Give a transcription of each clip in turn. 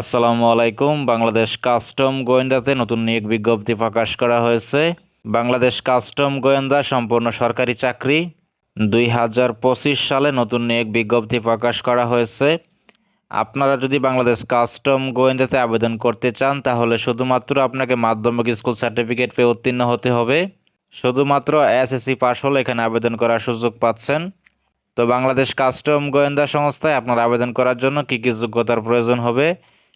আসসালামু আলাইকুম। বাংলাদেশ কাস্টম গোয়েন্দাতে নতুন নিয়োগ বিজ্ঞপ্তি প্রকাশ করা হয়েছে। বাংলাদেশ কাস্টম গোয়েন্দা সম্পূর্ণ সরকারি চাকরি। দুই হাজার পঁচিশ সালে নতুন নিয়োগ বিজ্ঞপ্তি প্রকাশ করা হয়েছে। আপনারা যদি বাংলাদেশ কাস্টম গোয়েন্দাতে আবেদন করতে চান, তাহলে শুধুমাত্র আপনাকে মাধ্যমিক স্কুল সার্টিফিকেট পেয়ে উত্তীর্ণ হতে হবে। শুধুমাত্র এসএসসি পাশ হলে এখানে আবেদন করার সুযোগ পাচ্ছেন। তো বাংলাদেশ কাস্টম গোয়েন্দা সংস্থায় আপনার আবেদন করার জন্য কী কী যোগ্যতার প্রয়োজন হবে?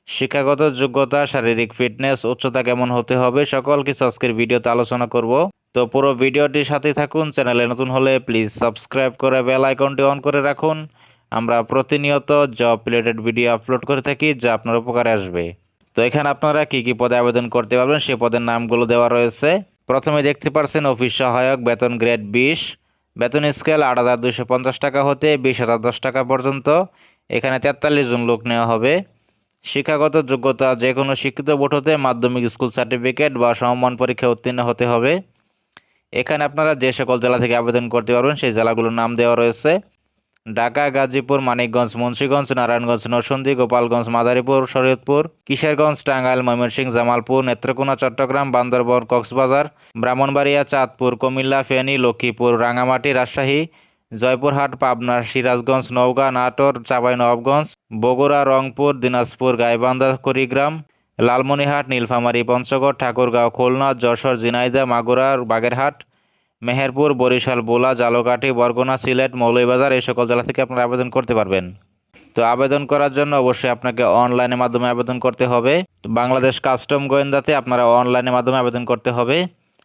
শিক্ষাগত যোগ্যতা, শারীরিক ফিটনেস, উচ্চতা কেমন হতে হবে, সকল কিছু আজকের ভিডিওতে আলোচনা করব। তো পুরো ভিডিওটির সাথে থাকুন, চ্যানেলে নতুন হলে প্লিজ সাবস্ক্রাইব করে বেল আইকনটি অন করে রাখুন। আমরা প্রতিনিয়ত জব রিলেটেড ভিডিও আপলোড করে থাকি, যা আপনার উপকারে আসবে। তো এখানে আপনারা কি কি পদে আবেদন করতে পারবেন সেই পদের নামগুলো দেওয়া রয়েছে। প্রথমে দেখতে পারছেন অফিস সহায়ক, বেতন গ্রেড বিশ, বেতন স্কেল আট হাজার দুশো পঞ্চাশ টাকা হতে বিশ হাজার দশ টাকা পর্যন্ত। এখানে তেতাল্লিশ জন লোক নেওয়া হবে। শিক্ষাগত যোগ্যতা যে কোনো শিক্ষিত বোর্ড হতে মাধ্যমিক স্কুল সার্টিফিকেট বা সমমান পরীক্ষায় উত্তীর্ণ হতে হবে। এখানে আপনারা যে সকল জেলা থেকে আবেদন করতে পারবেন, সেই জেলাগুলোর নাম দেওয়া রয়েছে। ঢাকা, গাজীপুর, মানিকগঞ্জ, মুন্সীগঞ্জ, নারায়ণগঞ্জ, নরসিংদী, গোপালগঞ্জ, মাদারীপুর, শরীয়তপুর, কিশোরগঞ্জ, টাঙ্গাইল, ময়মনসিংহ, জামালপুর, নেত্রকোনা, চট্টগ্রাম, বান্দরবন, কক্সবাজার, ব্রাহ্মণবাড়িয়া, চাঁদপুর, কুমিল্লা, ফেনী, লক্ষ্মীপুর রাঙামাটি রাজশাহী জয়পুরহাট, পাবনা, সিরাজগঞ্জ, নওগাঁ, নাটোর চাঁপাইনবাবগঞ্জ বগুড়া, রংপুর, দিনাজপুর, গাইবান্ধা, কুড়িগ্রাম, লালমনিরহাট, নীলফামারী, পঞ্চগড়, ঠাকুরগাঁও, খুলনা, যশোর, ঝিনাইদহ, মাগুরা, বাগেরহাট, মেহেরপুর, বরিশাল, বোলা জালকাঠি বরগুনা, সিলেট, মৌলভীবাজার, এই সকল জেলা থেকে আপনারা আবেদন করতে পারবেন। তো আবেদন করার জন্য অবশ্যই আপনাকে অনলাইনের মাধ্যমে আবেদন করতে হবে। বাংলাদেশ কাস্টম গোয়েন্দাতে আপনারা অনলাইনের মাধ্যমে আবেদন করতে হবে।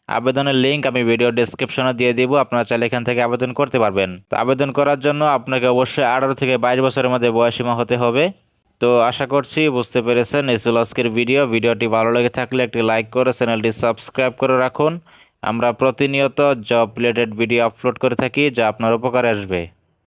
আবেদনের লিঙ্ক আমি ভিডিও ডিসক্রিপশনে দিয়ে দিব, আপনারা চাইলে এখান থেকে আবেদন করতে পারবেন। তো আবেদন করার জন্য আপনাকে অবশ্যই আঠারো থেকে বাইশ বছরের মধ্যে বয়সীমা হতে হবে। তো আশা করছি বুঝতে পেরেছেন, এই আজকের ভিডিও ভিডিওটি ভালো লেগে থাকলে একটি লাইক করে চ্যানেলটি সাবস্ক্রাইব করে রাখুন। আমরা প্রতিনিয়ত জব রিলেটেড ভিডিও আপলোড করে থাকি, যা আপনার উপকারে আসবে।